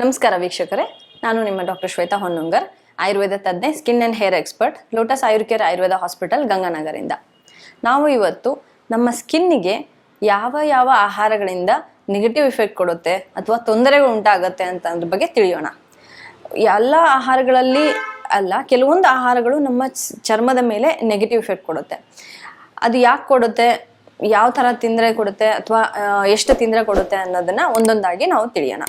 ನಮಸ್ಕಾರ ವೀಕ್ಷಕರೇ, ನಾನು ನಿಮ್ಮ doctor Shweta Honnungar, Ayurveda ತಜ್ಞೆ, skin and hair expert, Lotus Ayurcare Ayurveda hospital ಗಂಗಾನಗರಿಂದ. ನಾವು ಇವತ್ತು ನಮ್ಮ ಸ್ಕಿನ್ನಿಗೆ ಯಾವ ಯಾವ ಆಹಾರಗಳಿಂದ ನೆಗೆಟಿವ್ ಇಫೆಕ್ಟ್ ಕೊಡುತ್ತೆ ಅಥವಾ ತೊಂದರೆಗಳು ಉಂಟಾಗುತ್ತೆ ಅಂತ ಅದ್ರ ಬಗ್ಗೆ ತಿಳಿಯೋಣ. ಎಲ್ಲ ಆಹಾರಗಳಲ್ಲಿ ಅಲ್ಲ, ಕೆಲವೊಂದು ಆಹಾರಗಳು ನಮ್ಮ ಚರ್ಮದ ಮೇಲೆ ನೆಗೆಟಿವ್ ಇಫೆಕ್ಟ್ ಕೊಡುತ್ತೆ. ಅದು ಯಾಕೆ ಕೊಡುತ್ತೆ, ಯಾವ ಥರ ತಿಂದರೆ ಕೊಡುತ್ತೆ ಅಥವಾ ಎಷ್ಟು ತಿಂದರೆ ಕೊಡುತ್ತೆ ಅನ್ನೋದನ್ನು ಒಂದೊಂದಾಗಿ ನಾವು ತಿಳಿಯೋಣ.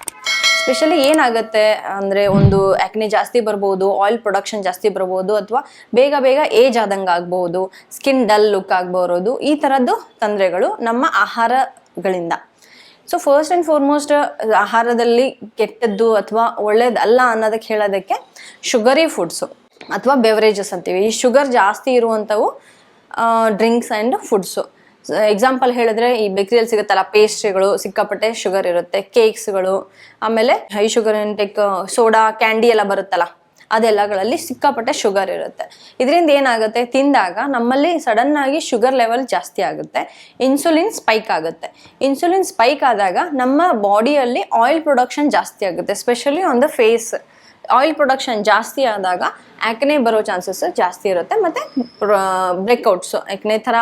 ಸ್ಪೆಷಲಿ ಏನಾಗುತ್ತೆ ಅಂದರೆ ಒಂದು ಆ್ಯಕ್ನೆ ಜಾಸ್ತಿ ಬರ್ಬೋದು ಆಯಿಲ್ ಪ್ರೊಡಕ್ಷನ್ ಜಾಸ್ತಿ ಬರ್ಬೋದು ಅಥವಾ ಬೇಗ ಬೇಗ ಏಜ್ ಆದಂಗೆ ಆಗ್ಬೋದು ಸ್ಕಿನ್ ಡಲ್ ಲುಕ್ ಆಗ್ಬರೋದು, ಈ ಥರದ್ದು ತೊಂದರೆಗಳು ನಮ್ಮ ಆಹಾರಗಳಿಂದ. ಸೊ ಫಸ್ಟ್ ಆ್ಯಂಡ್ ಫಾರ್ಮೋಸ್ಟ್ ಆಹಾರದಲ್ಲಿ ಕೆಟ್ಟದ್ದು ಅಥವಾ ಒಳ್ಳೇದಲ್ಲ ಅನ್ನೋದಕ್ಕೆ ಹೇಳೋದಕ್ಕೆ ಶುಗರಿ ಫುಡ್ಸು ಅಥವಾ ಬೆವರೇಜಸ್ ಅಂತೀವಿ. ಈ ಶುಗರ್ ಜಾಸ್ತಿ ಇರುವಂಥವು ಡ್ರಿಂಕ್ಸ್ ಆ್ಯಂಡ್ ಫುಡ್ಸು ಎಕ್ಸಾಂಪಲ್ ಹೇಳಿದ್ರೆ ಈ ಬೇಕರಿಯಲ್ಲಿ ಸಿಗುತ್ತಲ್ಲ ಪೇಸ್ಟ್ರಿಗಳು ಸಿಕ್ಕಾಪಟ್ಟೆ ಶುಗರ್ ಇರುತ್ತೆ ಕೇಕ್ಸ್ಗಳು ಆಮೇಲೆ high sugar intake soda candy ಎಲ್ಲ ಬರುತ್ತಲ್ಲ, ಅದೆಲ್ಲಗಳಲ್ಲಿ ಸಿಕ್ಕಾಪಟ್ಟೆ ಶುಗರ್ ಇರುತ್ತೆ. ಇದರಿಂದ ಏನಾಗುತ್ತೆ? ತಿಂದಾಗ ನಮ್ಮಲ್ಲಿ ಸಡನ್ ಆಗಿ ಶುಗರ್ ಲೆವೆಲ್ ಜಾಸ್ತಿ ಆಗುತ್ತೆ ಇನ್ಸುಲಿನ್ ಸ್ಪೈಕ್ ಆಗುತ್ತೆ. ಇನ್ಸುಲಿನ್ ಸ್ಪೈಕ್ ಆದಾಗ ನಮ್ಮ ಬಾಡಿಯಲ್ಲಿ ಆಯಿಲ್ ಪ್ರೊಡಕ್ಷನ್ ಜಾಸ್ತಿ ಆಗುತ್ತೆ specially on the face oil production ಜಾಸ್ತಿ ಆದಾಗ ಆ್ಯಕ್ನೆ ಬರೋ ಚಾನ್ಸಸ್ ಜಾಸ್ತಿ ಇರುತ್ತೆ ಮತ್ತು ಬ್ರೇಕ್ಔಟ್ಸು ಆಕ್ನೆ ಥರ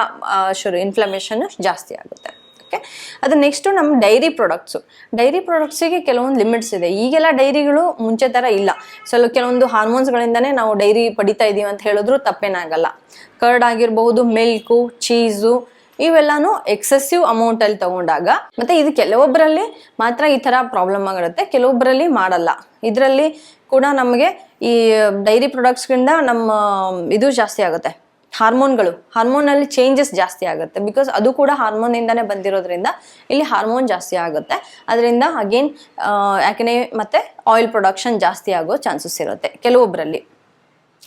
ಶುರು ಇನ್ಫ್ಲಮೇಷನ್ ಜಾಸ್ತಿ ಆಗುತ್ತೆ. ಓಕೆ ಅದು ನೆಕ್ಸ್ಟು ನಮ್ಮ ಡೈರಿ ಪ್ರಾಡಕ್ಟ್ಸು ಡೈರಿ ಪ್ರಾಡಕ್ಟ್ಸಿಗೆ ಕೆಲವೊಂದು ಲಿಮಿಟ್ಸ್ ಇದೆ. ಈಗೆಲ್ಲ ಡೈರಿಗಳು ಮುಂಚೆ ಥರ ಇಲ್ಲ. ಸ್ವಲ್ಪ ಕೆಲವೊಂದು ಹಾರ್ಮೋನ್ಸ್ಗಳಿಂದನೇ ನಾವು ಡೈರಿ ಪಡಿತಾ ಇದ್ದೀವಿ ಅಂತ ಹೇಳಿದ್ರು ತಪ್ಪೇನಾಗಲ್ಲ. ಕರ್ಡ್ ಆಗಿರಬಹುದು ಮಿಲ್ಕು ಚೀಸು ಇವೆಲ್ಲಾನು ಎಕ್ಸೆಸಿವ್ ಅಮೌಂಟಲ್ಲಿ ತಗೊಂಡಾಗ ಮತ್ತೆ ಇದು ಕೆಲವೊಬ್ಬರಲ್ಲಿ ಮಾತ್ರ ಈ ಥರ ಪ್ರಾಬ್ಲಮ್ ಆಗಿರುತ್ತೆ ಕೆಲವೊಬ್ಬರಲ್ಲಿ ಮಾಡಲ್ಲ. ಇದರಲ್ಲಿ ಕೂಡ ನಮಗೆ ಈ ಡೈರಿ ಪ್ರಾಡಕ್ಟ್ಸ್ಗಿಂತ ನಮ್ಮ, ಇದು ಜಾಸ್ತಿ ಆಗುತ್ತೆ. ಹಾರ್ಮೋನ್ಗಳು ಹಾರ್ಮೋನಲ್ಲಿ ಚೇಂಜಸ್ ಜಾಸ್ತಿ ಆಗುತ್ತೆ. ಬಿಕಾಸ್ ಅದು ಕೂಡ ಹಾರ್ಮೋನಿಂದನೇ ಬಂದಿರೋದ್ರಿಂದ ಇಲ್ಲಿ ಹಾರ್ಮೋನ್ ಜಾಸ್ತಿ ಆಗುತ್ತೆ. ಅದರಿಂದ ಅಗೇನ್ ಯಾಕೆ ಮತ್ತೆ ಆಯಿಲ್ ಪ್ರೊಡಕ್ಷನ್ ಜಾಸ್ತಿ ಆಗೋ ಚಾನ್ಸಸ್ ಇರುತ್ತೆ ಕೆಲವೊಬ್ಬರಲ್ಲಿ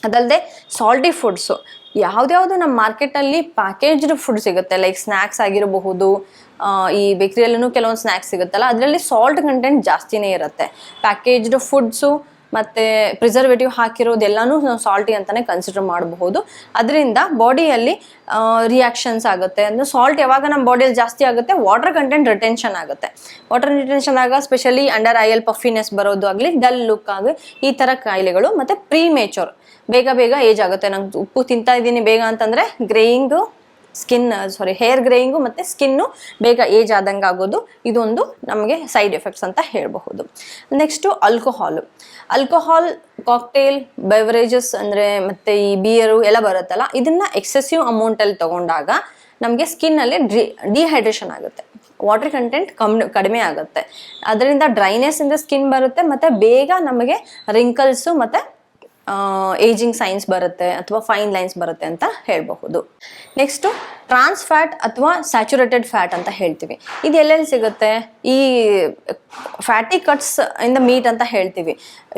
ಅದಲ್ಲದೆ ಸಾಲ್ಟಿ ಫುಡ್ಸು ಯಾವುದ್ಯಾವುದೋ ನಮ್ಮ ಮಾರ್ಕೆಟಲ್ಲಿ ಪ್ಯಾಕೇಜ್ಡ್ ಫುಡ್ ಸಿಗುತ್ತೆ. ಲೈಕ್ ಸ್ನ್ಯಾಕ್ಸ್ ಆಗಿರಬಹುದು ಈ ಬೇಕ್ರಿಯಲ್ಲೂ ಕೆಲವೊಂದು ಸ್ನ್ಯಾಕ್ಸ್ ಸಿಗುತ್ತಲ್ಲ, ಅದರಲ್ಲಿ ಸಾಲ್ಟ್ ಕಂಟೆಂಟ್ ಜಾಸ್ತಿನೇ ಇರುತ್ತೆ. ಪ್ಯಾಕೇಜ್ಡ್ ಫುಡ್ಸು ಮತ್ತು ಪ್ರಿಸರ್ವೇಟಿವ್ ಹಾಕಿರೋದೆಲ್ಲಾನು ನಾವು ಸಾಲ್ಟಿ ಅಂತಲೇ ಕನ್ಸಿಡರ್ ಮಾಡಬಹುದು. ಅದರಿಂದ ಬಾಡಿಯಲ್ಲಿ ರಿಯಾಕ್ಷನ್ಸ್ ಆಗುತ್ತೆ. ಅಂದರೆ ಸಾಲ್ಟ್ ಯಾವಾಗ ನಮ್ಮ ಬಾಡಿಯಲ್ಲಿ ಜಾಸ್ತಿ ಆಗುತ್ತೆ? ವಾಟರ್ ಕಂಟೆಂಟ್ ರಿಟೆನ್ಷನ್ ಆಗುತ್ತೆ. ವಾಟರ್ ರಿಟೆನ್ಷನ್ ಆಗ ಸ್ಪೆಷಲಿ ಅಂಡರ್ ಐಯಲ್ ಪಫಿನೆಸ್ ಬರೋದು ಆಗಲಿ ಡಲ್ ಲುಕ್ ಆಗಲಿ, ಈ ಥರ ಕಾಯಿಲೆಗಳು ಮತ್ತು ಪ್ರೀ ಬೇಗ ಬೇಗ ಏಜ್ ಆಗುತ್ತೆ. ನಂಗೆ ಉಪ್ಪು ತಿಂತಾ ಇದ್ದೀನಿ ಬೇಗ ಅಂತಂದರೆ ಗ್ರೇಯಿಂಗು ಸ್ಕಿನ್ ಸಾರಿ ಹೇರ್ ಗ್ರೇಯಿಂಗು ಮತ್ತು ಸ್ಕಿನ್ನು ಬೇಗ ಏಜ್ ಆದಂಗೆ ಆಗೋದು. ಇದೊಂದು ನಮಗೆ ಸೈಡ್ ಎಫೆಕ್ಟ್ಸ್ ಅಂತ ಹೇಳಬಹುದು. Next alcohol alcohol cocktail beverages ಅಂದರೆ ಮತ್ತು ಈ ಬಿಯರು ಎಲ್ಲ ಬರುತ್ತಲ್ಲ, ಇದನ್ನು ಎಕ್ಸೆಸಿವ್ ಅಮೌಂಟಲ್ಲಿ ತೊಗೊಂಡಾಗ ನಮಗೆ ಸ್ಕಿನ್ನಲ್ಲಿ ಡ್ರಿ ಡಿಹೈಡ್ರೇಷನ್ ಆಗುತ್ತೆ. ವಾಟರ್ ಕಂಟೆಂಟ್ ಕಮ್, ಕಡಿಮೆ ಆಗುತ್ತೆ. ಅದರಿಂದ ಡ್ರೈನೆಸ್ ಇಂದ ಸ್ಕಿನ್ ಬರುತ್ತೆ, ಮತ್ತು ಬೇಗ ನಮಗೆ ರಿಂಕಲ್ಸು ಮತ್ತು ಏಜಿಂಗ್ ಸೈನ್ಸ್ ಬರುತ್ತೆ ಅಥವಾ ಫೈನ್ ಲೈನ್ಸ್ ಬರುತ್ತೆ ಅಂತ ಹೇಳಬಹುದು. ನೆಕ್ಸ್ಟು ಟ್ರಾನ್ಸ್ ಫ್ಯಾಟ್ ಅಥವಾ ಸ್ಯಾಚುರೇಟೆಡ್ ಫ್ಯಾಟ್ ಅಂತ ಹೇಳ್ತೀವಿ. ಇದು ಎಲ್ಲೆಲ್ಲಿ ಸಿಗುತ್ತೆ? ಈ ಫ್ಯಾಟಿ ಕಟ್ಸ್ ಇಂದ ಮೀಟ್ ಅಂತ ಹೇಳ್ತೀವಿ.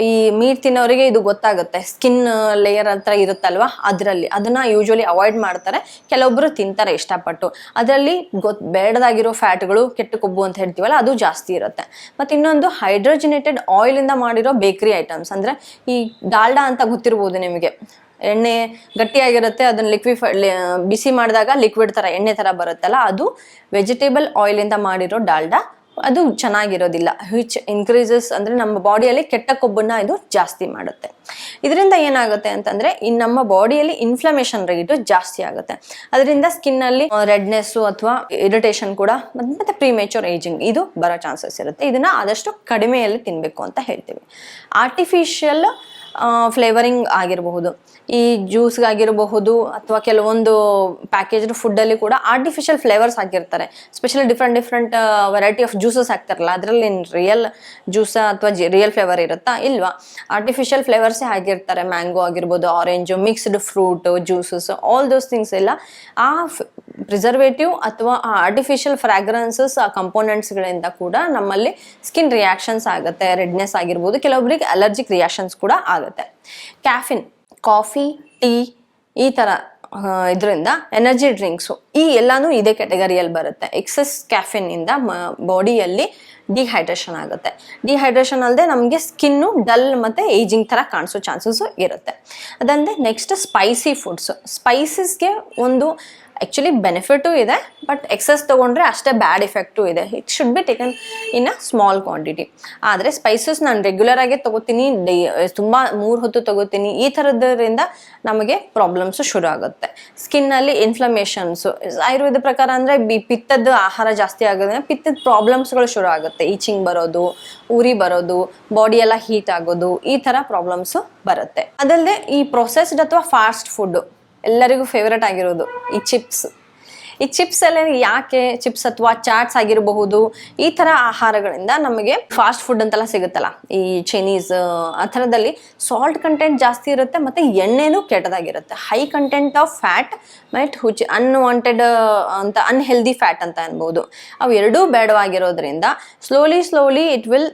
ಈ ಮೀಟ್ ತಿನ್ನೋರಿಗೆ ಇದು ಗೊತ್ತಾಗುತ್ತೆ. ಸ್ಕಿನ್ ಲೇಯರ್ ಹತ್ರ ಇರುತ್ತಲ್ವಾ? ಅದರಲ್ಲಿ. ಅದನ್ನ ಯೂಶುವಲಿ ಅವಾಯ್ಡ್ ಮಾಡ್ತಾರೆ. ಕೆಲವೊಬ್ಬರು ತಿಂತಾರೆ ಇಷ್ಟಪಟ್ಟು. ಅದರಲ್ಲಿ ಗೊತ್, ಬೇಡದಾಗಿರೋ ಫ್ಯಾಟ್ಗಳು, ಕೆಟ್ಟ ಕೊಬ್ಬು ಅಂತ ಹೇಳ್ತೀವಲ್ಲ, ಅದು ಜಾಸ್ತಿ ಇರುತ್ತೆ. ಮತ್ತು ಇನ್ನೊಂದು ಹೈಡ್ರೋಜಿನೇಟೆಡ್ ಆಯಿಲಿಂದ ಮಾಡಿರೋ ಬೇಕರಿ ಐಟಮ್ಸ್ ಅಂದರೆ ಈ ಡಾಲ್ಡಾ ಅಂತ ಗೊತ್ತಿರ್ಬೋದು ನಿಮಗೆ. ಎಣ್ಣೆ ಗಟ್ಟಿಯಾಗಿರುತ್ತೆ, ಅದನ್ನ ಲಿಕ್ವಿಫೈ ಬಿಸಿ ಮಾಡಿದಾಗ ಲಿಕ್ವಿಡ್ ಥರ ಎಣ್ಣೆ ಥರ ಬರುತ್ತಲ್ಲ, ಅದು ವೆಜಿಟೇಬಲ್ ಆಯಿಲಿಂದ ಮಾಡಿರೋ ಡಾಲ್ಡಾ, ಅದು ಚೆನ್ನಾಗಿರೋದಿಲ್ಲ. ವಿಚ್ ಇನ್ಕ್ರೀಸಸ್ ಅಂದರೆ ನಮ್ಮ ಬಾಡಿಯಲ್ಲಿ ಕೆಟ್ಟ ಕೊಬ್ಬನ್ನ ಇದು ಜಾಸ್ತಿ ಮಾಡುತ್ತೆ. ಇದರಿಂದ ಏನಾಗುತ್ತೆ ಅಂತಂದರೆ ಇನ್ನು ನಮ್ಮ ಬಾಡಿಯಲ್ಲಿ ಇನ್ಫ್ಲಮೇಷನ್ ರೇಟು ಜಾಸ್ತಿ ಆಗುತ್ತೆ. ಅದರಿಂದ ಸ್ಕಿನ್ನಲ್ಲಿ ರೆಡ್ನೆಸ್ಸು ಅಥವಾ ಇರಿಟೇಷನ್ ಕೂಡ, ಮತ್ತು ಪ್ರಿಮೇಚೂರ್ ಏಜಿಂಗ್ ಇದು ಬರೋ ಚಾನ್ಸಸ್ ಇರುತ್ತೆ. ಇದನ್ನ ಆದಷ್ಟು ಕಡಿಮೆಯಲ್ಲಿ ತಿನ್ನಬೇಕು ಅಂತ ಹೇಳ್ತೀವಿ. ಆರ್ಟಿಫಿಷಿಯಲ್ ಫ್ಲೇವರಿಂಗ್ ಆಗಿರಬಹುದು, ಈ ಜ್ಯೂಸ್ಗಾಗಿರಬಹುದು ಅಥವಾ ಕೆಲವೊಂದು ಪ್ಯಾಕೇಜ್ಡ್ ಫುಡ್ಡಲ್ಲಿ ಕೂಡ ಆರ್ಟಿಫಿಷಿಯಲ್ ಫ್ಲೇವರ್ಸ್ ಹಾಕಿರ್ತಾರೆ. Specially different different variety of juices ಹಾಕ್ತಾರಲ್ಲ, ಅದರಲ್ಲಿ ರಿಯಲ್ ಜ್ಯೂಸ ಅಥವಾ ರಿಯಲ್ ಫ್ಲೇವರ್ ಇರುತ್ತಾ ಇಲ್ವಾ? ಆರ್ಟಿಫಿಷಿಯಲ್ ಫ್ಲೇವರ್ಸೇ ಹಾಕಿರ್ತಾರೆ ಮ್ಯಾಂಗೋ ಆಗಿರ್ಬೋದು orange mixed fruit juices all those things ಎಲ್ಲ ಆ ಪ್ರಿಸರ್ವೇಟಿವ್ ಅಥವಾ ಆ ಆರ್ಟಿಫಿಷಿಯಲ್ ಫ್ರಾಗ್ರೆನ್ಸಸ್ ಆ ಕಂಪೋನೆಂಟ್ಸ್ಗಳಿಂದ ಕೂಡ ನಮ್ಮಲ್ಲಿ ಸ್ಕಿನ್ ರಿಯಾಕ್ಷನ್ಸ್ ಆಗುತ್ತೆ ರೆಡ್ನೆಸ್ ಆಗಿರ್ಬೋದು. ಕೆಲವೊಬ್ಬರಿಗೆ ಅಲರ್ಜಿಕ್ ರಿಯಾಕ್ಷನ್ಸ್ ಕೂಡ ಆಗುತ್ತೆ. ಕ್ಯಾಫಿನ್ ಕಾಫಿ ಟೀ ಈ ಥರ ಇದರಿಂದ ಎನರ್ಜಿ ಡ್ರಿಂಕ್ಸು ಈ ಎಲ್ಲಾನು ಇದೇ ಕ್ಯಾಟಗರಿಯಲ್ಲಿ ಬರುತ್ತೆ. ಎಕ್ಸೆಸ್ ಕ್ಯಾಫಿನಿಂದ ಬಾಡಿಯಲ್ಲಿ ಡಿಹೈಡ್ರೇಷನ್ ಆಗುತ್ತೆ. ಡಿಹೈಡ್ರೇಷನ್ ಅಲ್ಲದೆ ನಮಗೆ ಸ್ಕಿನ್ನು ಡಲ್ ಮತ್ತು ಏಜಿಂಗ್ ಥರ ಕಾಣಿಸೋ ಚಾನ್ಸಸ್ಸು ಇರುತ್ತೆ. ಅದಲ್ಲದೆ ನೆಕ್ಸ್ಟ್ ಸ್ಪೈಸಿ ಫುಡ್ಸು ಸ್ಪೈಸಸ್ಗೆ ಒಂದು ಆ್ಯಕ್ಚುಲಿ ಬೆನಿಫಿಟು ಇದೆ ಬಟ್ ಎಕ್ಸಸ್ ತೊಗೊಂಡ್ರೆ ಅಷ್ಟೇ ಬ್ಯಾಡ್ ಇಫೆಕ್ಟು ಇದೆ. It should be taken in a small quantity ಆದರೆ ಸ್ಪೈಸಸ್ ನಾನು ರೆಗ್ಯುಲರ್ ಆಗಿ ತೊಗೋತೀನಿ ಡೈ ತುಂಬ ಮೂರು ಹೊತ್ತು ತೊಗೋತೀನಿ, ಈ ಥರದ್ರಿಂದ ನಮಗೆ ಪ್ರಾಬ್ಲಮ್ಸು ಶುರು ಆಗುತ್ತೆ. ಸ್ಕಿನ್ನಲ್ಲಿ ಇನ್ಫ್ಲಮೇಷನ್ಸು ಆಯುರ್ವೇದ ಪ್ರಕಾರ ಅಂದರೆ ಬಿ ಪಿತ್ತದ ಆಹಾರ ಜಾಸ್ತಿ ಆಗೋದ್ರೆ ಪಿತ್ತದ ಪ್ರಾಬ್ಲಮ್ಸ್ಗಳು ಶುರು ಆಗುತ್ತೆ. ಈಚಿಂಗ್ ಬರೋದು, ಉರಿ ಬರೋದು ಬಾಡಿ ಎಲ್ಲ ಹೀಟ್ ಆಗೋದು, ಈ ಥರ ಪ್ರಾಬ್ಲಮ್ಸು ಬರುತ್ತೆ. ಅದಲ್ಲದೆ ಈ ಪ್ರೊಸೆಸ್ಡ್ ಅಥವಾ ಫಾಸ್ಟ್ ಫುಡ್ಡು ಎಲ್ಲರಿಗೂ ಫೇವ್ರೇಟ್ ಆಗಿರೋದು ಈ ಚಿಪ್ಸ್ ಈ ಚಿಪ್ಸ್ ಎಲ್ಲ ಯಾಕೆ ಚಿಪ್ಸ್ ಅಥವಾ ಚಾಟ್ಸ್ ಆಗಿರಬಹುದು, ಈ ಥರ ಆಹಾರಗಳಿಂದ ನಮಗೆ ಫಾಸ್ಟ್ ಫುಡ್ ಅಂತೆಲ್ಲ ಸಿಗುತ್ತಲ್ಲ. ಈ ಚೈನೀಸ್ ಆ ಥರದಲ್ಲಿ ಸಾಲ್ಟ್ ಕಂಟೆಂಟ್ ಜಾಸ್ತಿ ಇರುತ್ತೆ ಮತ್ತು ಎಣ್ಣೆನು ಕೆಟ್ಟದಾಗಿರುತ್ತೆ. High content of fat might much unwanted ಅಂತ ಅನ್ಹೆಲ್ದಿ ಫ್ಯಾಟ್ ಅಂತ ಅನ್ಬೋದು. ಅವು ಎರಡೂ ಬೇಡವಾಗಿರೋದ್ರಿಂದ ಸ್ಲೋಲಿ ಸ್ಲೋಲಿ ಇಟ್ ವಿಲ್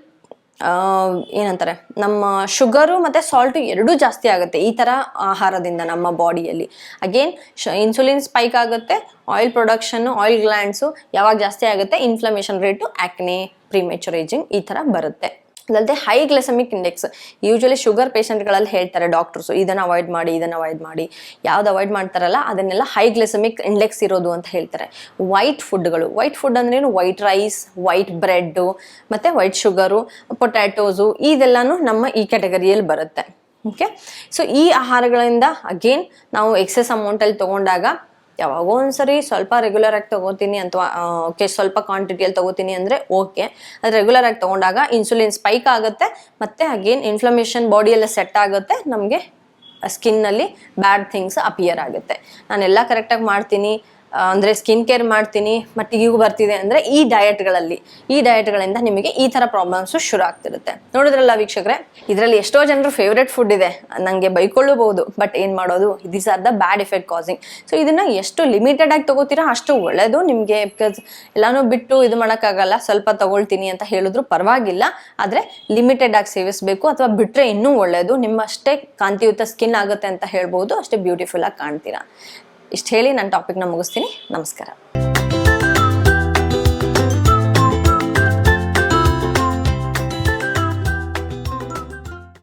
ಏನಂತಾರೆ, ನಮ್ಮ ಶುಗರು ಮತ್ತು ಸಾಲ್ಟು ಎರಡೂ ಜಾಸ್ತಿ ಆಗುತ್ತೆ ಈ ಥರ ಆಹಾರದಿಂದ ನಮ್ಮ ಬಾಡಿಯಲ್ಲಿ ಅಗೇನ್ ಶ ಇನ್ಸುಲಿನ್ ಸ್ಪೈಕ್ ಆಗುತ್ತೆ ಆಯಿಲ್ ಪ್ರೊಡಕ್ಷನ್ನು ಆಯಿಲ್ ಗ್ಲ್ಯಾಂಡ್ಸು ಯಾವಾಗ ಜಾಸ್ತಿ ಆಗುತ್ತೆ inflammation rate acne premature ageing ಈ ಥರ ಬರುತ್ತೆ. ಅದಲ್ಲದೆ high glycemic index usually sugar ಪೇಷಂಟ್ಗಳಲ್ಲಿ ಹೇಳ್ತಾರೆ ಡಾಕ್ಟರ್ಸು ಇದನ್ನು ಅವಾಯ್ಡ್ ಮಾಡಿ, ಇದನ್ನು ಅವಾಯ್ಡ್ ಮಾಡಿ. ಯಾವ್ದು ಅವಾಯ್ಡ್ ಮಾಡ್ತಾರಲ್ಲ, ಅದನ್ನೆಲ್ಲ ಹೈ ಗ್ಲೆಸಮಿಕ್ ಇಂಡೆಕ್ಸ್ ಇರೋದು ಅಂತ ಹೇಳ್ತಾರೆ. ವೈಟ್ ಫುಡ್ಗಳು ವೈಟ್ ಫುಡ್ ಅಂದ್ರೇನು ವೈಟ್ ರೈಸ್ ವೈಟ್ ಬ್ರೆಡ್ಡು ಮತ್ತು ವೈಟ್ ಶುಗರು ಪೊಟ್ಯಾಟೋಸು ಇದೆಲ್ಲಾನು ನಮ್ಮ ಈ ಕ್ಯಾಟಗರಿಯಲ್ಲಿ ಬರುತ್ತೆ. ಓಕೆ ಸೊ ಈ ಆಹಾರಗಳಿಂದ ಅಗೇನ್ ನಾವು ಎಕ್ಸೆಸ್ ಅಮೌಂಟಲ್ಲಿ ತೊಗೊಂಡಾಗ ಯಾವಾಗೋ ಒಂದ್ಸರಿ ಸ್ವಲ್ಪ ರೆಗ್ಯುಲರ್ ಆಗಿ ತಗೋತೀನಿ ಅಥವಾ ಓಕೆ ಸ್ವಲ್ಪ ಕ್ವಾಂಟಿಟಿಯಲ್ಲಿ ತಗೋತೀನಿ ಅಂದರೆ ಓಕೆ ಅದು ರೆಗ್ಯುಲರ್ ಆಗಿ ತಗೊಂಡಾಗ ಇನ್ಸುಲಿನ್ ಸ್ಪೈಕ್ ಆಗುತ್ತೆ, ಮತ್ತು ಅಗೇನ್ ಇನ್ಫ್ಲಮೇಷನ್ ಬಾಡಿಯೆಲ್ಲ ಸೆಟ್ ಆಗುತ್ತೆ, ನಮಗೆ ಸ್ಕಿನ್ನಲ್ಲಿ ಬ್ಯಾಡ್ ಥಿಂಗ್ಸ್ ಅಪಿಯರ್ ಆಗುತ್ತೆ. ನಾನೆಲ್ಲ ಕರೆಕ್ಟಾಗಿ ಮಾಡ್ತೀನಿ. ಅಂದ್ರೆ ಸ್ಕಿನ್ ಕೇರ್ ಮಾಡ್ತೀನಿ ಮಟ್ಟಿಗೂ ಬರ್ತಿದೆ ಅಂದರೆ ಈ ಡಯಟ್ಗಳಲ್ಲಿ ಈ ಡಯಟ್ಗಳಿಂದ ನಿಮಗೆ ಈ ಥರ ಪ್ರಾಬ್ಲಮ್ಸು ಶುರು ಆಗ್ತಿರುತ್ತೆ. ನೋಡಿದ್ರಲ್ಲ ವೀಕ್ಷಕರೆ? ಇದರಲ್ಲಿ ಎಷ್ಟೋ ಜನರು ಫೇವ್ರೆಟ್ ಫುಡ್ ಇದೆ. ನನಗೆ ಬೈಕೊಳ್ಳಬಹುದು ಬಟ್ ಏನು ಮಾಡೋದು? This are the bad effect causing so ಇದನ್ನು ಎಷ್ಟು ಲಿಮಿಟೆಡ್ ಆಗಿ ತಗೋತೀರಾ, ಅಷ್ಟು ಒಳ್ಳೇದು ನಿಮಗೆ ಬಿಕಾಸ್ ಎಲ್ಲಾನು ಬಿಟ್ಟು ಇದು ಮಾಡೋಕ್ಕಾಗಲ್ಲ, ಸ್ವಲ್ಪ ತಗೊಳ್ತೀನಿ ಅಂತ ಹೇಳಿದ್ರು ಪರವಾಗಿಲ್ಲ. ಆದರೆ ಲಿಮಿಟೆಡ್ ಆಗಿ ಸೇವಿಸಬೇಕು, ಅಥವಾ ಬಿಟ್ಟರೆ ಇನ್ನೂ ಒಳ್ಳೆಯದು ನಿಮ್ಮ ಅಷ್ಟೇ ಕಾಂತಿಯುತ ಸ್ಕಿನ್ ಆಗುತ್ತೆ ಅಂತ ಹೇಳ್ಬೋದು, ಅಷ್ಟೇ ಬ್ಯೂಟಿಫುಲ್ ಆಗಿ ಕಾಣ್ತೀರಾ. ಇಷ್ಟು ಹೇಳಿ ನಾನು ಟಾಪಿಕ್ನ ಮುಗಿಸ್ತೀನಿ. ನಮಸ್ಕಾರ.